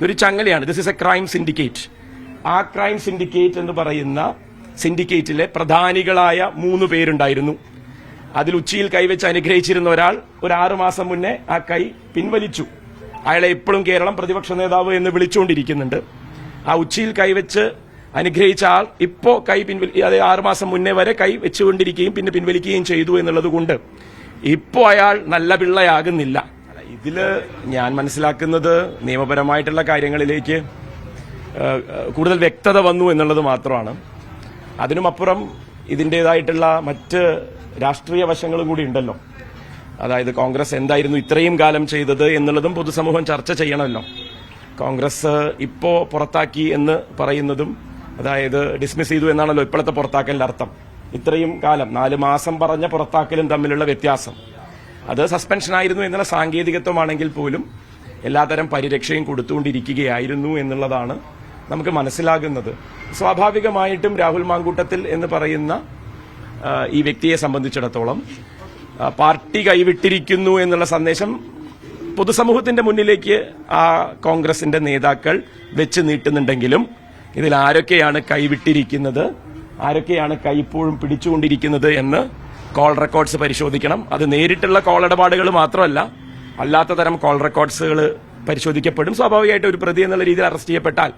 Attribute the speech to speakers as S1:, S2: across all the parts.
S1: ഇതൊരു ചങ്ങലയാണ്. This is a crime syndicate ആ crime syndicate എന്ന് പറയുന്ന സിൻഡിക്കേറ്റിലെ പ്രധാനികളായ മൂന്ന് പേരുണ്ടായിരുന്നു. അതിൽ ഉച്ചിയിൽ കൈവച്ച് അനുഗ്രഹിച്ചിരുന്ന ഒരാൾ ഒരു ആറു മാസം മുന്നേ ആ കൈ പിൻവലിച്ചു. അയാളെ എപ്പോഴും കേരളം പ്രതിപക്ഷ നേതാവ് എന്ന് വിളിച്ചുകൊണ്ടിരിക്കുന്നുണ്ട്. ആ ഉച്ചിയിൽ കൈവച്ച് അനുഗ്രഹിച്ച ആൾ ഇപ്പോൾ കൈ പിൻവലി അതായത് ആറുമാസം മുന്നേ വരെ കൈ വെച്ചുകൊണ്ടിരിക്കുകയും പിന്നെ പിൻവലിക്കുകയും ചെയ്തു എന്നുള്ളത് കൊണ്ട് ഇപ്പോൾ അയാൾ നല്ല പിള്ളയാകുന്നില്ല. ഇതിൽ ഞാൻ മനസ്സിലാക്കുന്നത് നിയമപരമായിട്ടുള്ള കാര്യങ്ങളിലേക്ക് കൂടുതൽ വ്യക്തത വന്നു എന്നുള്ളത് മാത്രമാണ്. അതിനുമപ്പുറം ഇതിന്റെതായിട്ടുള്ള മറ്റ് രാഷ്ട്രീയ വശങ്ങളും കൂടി ഉണ്ടല്ലോ. അതായത് കോൺഗ്രസ് എന്തായിരുന്നു ഇത്രയും കാലം ചെയ്തത് എന്നുള്ളതും പൊതുസമൂഹം ചർച്ച ചെയ്യണമല്ലോ. കോൺഗ്രസ് ഇപ്പോൾ പുറത്താക്കി എന്ന് പറയുന്നതും അതായത് ഡിസ്മിസ് ചെയ്തു എന്നാണല്ലോ ഇപ്പോഴത്തെ പുറത്താക്കലിന്റെ അർത്ഥം. ഇത്രയും കാലം നാല് മാസം പറഞ്ഞ പുറത്താക്കലും തമ്മിലുള്ള വ്യത്യാസം. അത് സസ്പെൻഷൻ ആയിരുന്നു എന്നുള്ള സാങ്കേതികത്വമാണെങ്കിൽ പോലും എല്ലാതരം പരിരക്ഷയും കൊടുത്തുകൊണ്ടിരിക്കുകയായിരുന്നു എന്നുള്ളതാണ് നമുക്ക് മനസ്സിലാകുന്നത്. സ്വാഭാവികമായിട്ടും രാഹുൽ മാങ്കൂട്ടത്തിൽ എന്ന് പറയുന്ന ഈ വ്യക്തിയെ സംബന്ധിച്ചിടത്തോളം പാർട്ടി കൈവിട്ടിരിക്കുന്നു എന്നുള്ള സന്ദേശം പൊതുസമൂഹത്തിന്റെ മുന്നിലേക്ക് ആ കോൺഗ്രസിന്റെ നേതാക്കൾ വെച്ച് നീട്ടുന്നുണ്ടെങ്കിലും ഇതിൽ ആരൊക്കെയാണ് കൈവിട്ടിരിക്കുന്നത് ആരൊക്കെയാണ് കൈപ്പോഴും പിടിച്ചുകൊണ്ടിരിക്കുന്നത് എന്ന് കോൾ റെക്കോർഡ്സ് പരിശോധിക്കണം. അത് നേരിട്ടുള്ള കോൾ ഇടപാടുകൾ മാത്രമല്ല അല്ലാത്ത തരം കോൾ റെക്കോർഡ്സുകൾ പരിശോധിക്കപ്പെടും. സ്വാഭാവികമായിട്ട് ഒരു പ്രതി എന്നുള്ള രീതിയിൽ അറസ്റ്റ് ചെയ്യപ്പെട്ടാൽ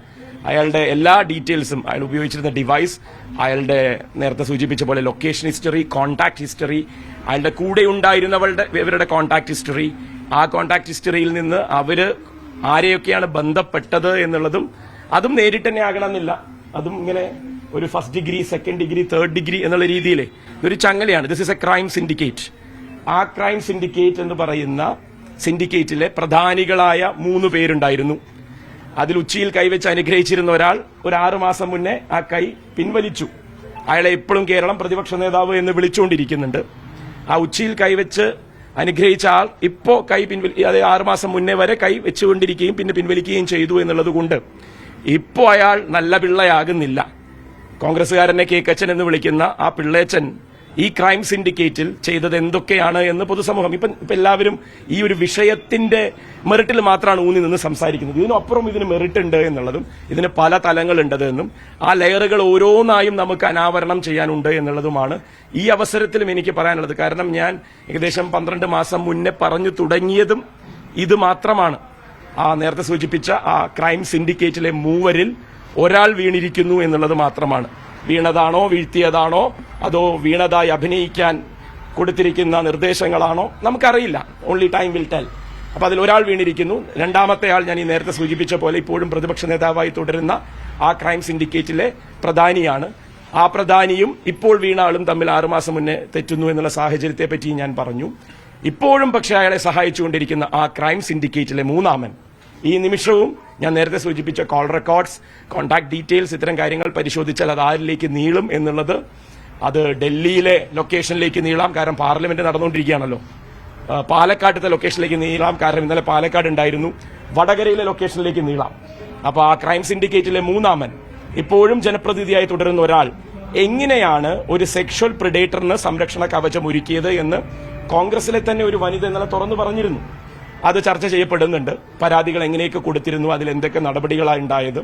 S1: അയാളുടെ എല്ലാ ഡീറ്റെയിൽസും അയാൾ ഉപയോഗിച്ചിരുന്ന ഡിവൈസ് അയാളുടെ നേരത്തെ സൂചിപ്പിച്ച പോലെ ലൊക്കേഷൻ ഹിസ്റ്ററി കോൺടാക്ട് ഹിസ്റ്ററി അയാളുടെ കൂടെ ഉണ്ടായിരുന്നവളുടെ ഇവരുടെ കോൺടാക്ട് ഹിസ്റ്ററി ആ കോൺടാക്ട് ഹിസ്റ്ററിയിൽ നിന്ന് അവർ ആരെയൊക്കെയാണ് ബന്ധപ്പെട്ടത് എന്നുള്ളതും അതും നേരിട്ട് തന്നെ ആകണമെന്നില്ല. അതും ഇങ്ങനെ ഒരു first degree second degree third degree എന്നുള്ള രീതിയിൽ. ഇതൊരു ചങ്ങലയാണ്. This is a crime syndicate ആ ക്രൈം സിൻഡിക്കേറ്റ് എന്ന് പറയുന്ന സിൻഡിക്കേറ്റിലെ പ്രധാനികളായ മൂന്ന് പേരുണ്ടായിരുന്നു. അതിൽ ഉച്ചിയിൽ കൈവച്ച് അനുഗ്രഹിച്ചിരുന്ന ഒരാൾ ഒരു ആറു മാസം മുന്നേ ആ കൈ പിൻവലിച്ചു. അയാളെ എപ്പോഴും കേരളം പ്രതിപക്ഷ നേതാവ് എന്ന് വിളിച്ചുകൊണ്ടിരിക്കുന്നുണ്ട്. ആ ഉച്ചിയിൽ കൈവച്ച് അനുഗ്രഹിച്ച ആൾ ഇപ്പോ കൈ പിൻവലി അതായത് ആറുമാസം മുന്നേ വരെ കൈ വെച്ചുകൊണ്ടിരിക്കുകയും പിന്നെ പിൻവലിക്കുകയും ചെയ്തു എന്നുള്ളത് കൊണ്ട് ഇപ്പോ അയാൾ നല്ല പിള്ളയാകുന്നില്ല. കോൺഗ്രസ്സുകാരനെ കെ കച്ചൻ എന്ന് വിളിക്കുന്ന ആ പിള്ളേച്ചൻ ഈ ക്രൈം സിൻഡിക്കേറ്റിൽ ചെയ്തത് എന്തൊക്കെയാണ് എന്ന് പൊതുസമൂഹം. ഇപ്പം ഇപ്പം എല്ലാവരും ഈ ഒരു വിഷയത്തിന്റെ മെറിറ്റിൽ മാത്രമാണ് ഊന്നി നിന്ന് സംസാരിക്കുന്നത്. ഇതിനപ്പുറം ഇതിന് മെറിറ്റ് ഉണ്ട് എന്നുള്ളതും ഇതിന് പല തലങ്ങളുണ്ടത് എന്നും ആ ലെയറുകൾ ഓരോന്നായും നമുക്ക് അനാവരണം ചെയ്യാനുണ്ട് എന്നുള്ളതുമാണ് ഈ അവസരത്തിലും എനിക്ക് പറയാനുള്ളത്. കാരണം ഞാൻ ഏകദേശം പന്ത്രണ്ട് മാസം മുന്നേ പറഞ്ഞു തുടങ്ങിയതും ഇത് മാത്രമാണ്. ആ നേരത്തെ സൂചിപ്പിച്ച ആ ക്രൈം സിൻഡിക്കേറ്റിലെ മൂവരിൽ ഒരാൾ വീണിരിക്കുന്നു എന്നുള്ളത് മാത്രമാണ്. വീണതാണോ വീഴ്ത്തിയതാണോ അതോ വീണതായി അഭിനയിക്കാൻ കൊടുത്തിരിക്കുന്ന നിർദ്ദേശങ്ങളാണോ നമുക്കറിയില്ല. ഓൺലി ടൈം വിൽ ടെൽ അപ്പൊ അതിൽ ഒരാൾ വീണിരിക്കുന്നു. രണ്ടാമത്തെ ആൾ ഞാൻ ഈ നേരത്തെ സൂചിപ്പിച്ച പോലെ ഇപ്പോഴും പ്രതിപക്ഷ നേതാവായി തുടരുന്ന ആ ക്രൈം സിൻഡിക്കേറ്റിലെ പ്രധാനിയാണ്. ആ പ്രധാനിയും ഇപ്പോൾ വീണ ആളും തമ്മിൽ ആറുമാസം മുന്നേ തെറ്റുന്നു എന്നുള്ള സാഹചര്യത്തെ പറ്റി ഞാൻ പറഞ്ഞു. ഇപ്പോഴും പക്ഷേ അയാളെ സഹായിച്ചുകൊണ്ടിരിക്കുന്ന ആ ക്രൈം സിൻഡിക്കേറ്റിലെ മൂന്നാമൻ ഈ നിമിഷവും ഞാൻ നേരത്തെ സൂചിപ്പിച്ച കോൾ റെക്കോർഡ്സ് കോൺടാക്ട് ഡീറ്റെയിൽസ് ഇത്തരം കാര്യങ്ങൾ പരിശോധിച്ചാൽ അത് ആരിലേക്ക് നീളും എന്നുള്ളത് അത് ഡൽഹിയിലെ ലൊക്കേഷനിലേക്ക് നീളാം. കാരണം പാർലമെന്റ് നടന്നുകൊണ്ടിരിക്കുകയാണല്ലോ. പാലക്കാട്ടത്തെ ലൊക്കേഷനിലേക്ക് നീളാം. കാരണം ഇന്നലെ പാലക്കാട് ഉണ്ടായിരുന്നു. വടകരയിലെ ലൊക്കേഷനിലേക്ക് നീളാം. അപ്പോൾ ആ ക്രൈം സിൻഡിക്കേറ്റിലെ മൂന്നാമൻ ഇപ്പോഴും ജനപ്രതിനിധിയായി തുടരുന്ന ഒരാൾ എങ്ങനെയാണ് ഒരു സെക്ഷൽ പ്രിഡേറ്ററിന് സംരക്ഷണ കവചം ഒരുക്കിയത് എന്ന് കോൺഗ്രസിലെ തന്നെ ഒരു വനിത ഇന്നലെ തുറന്നു പറഞ്ഞിരുന്നു. അത് ചർച്ച ചെയ്യപ്പെടുന്നുണ്ട്. പരാതികൾ എങ്ങനെയൊക്കെ കൊടുത്തിരുന്നു അതിൽ എന്തൊക്കെ നടപടികളാണ് ഉണ്ടായത്.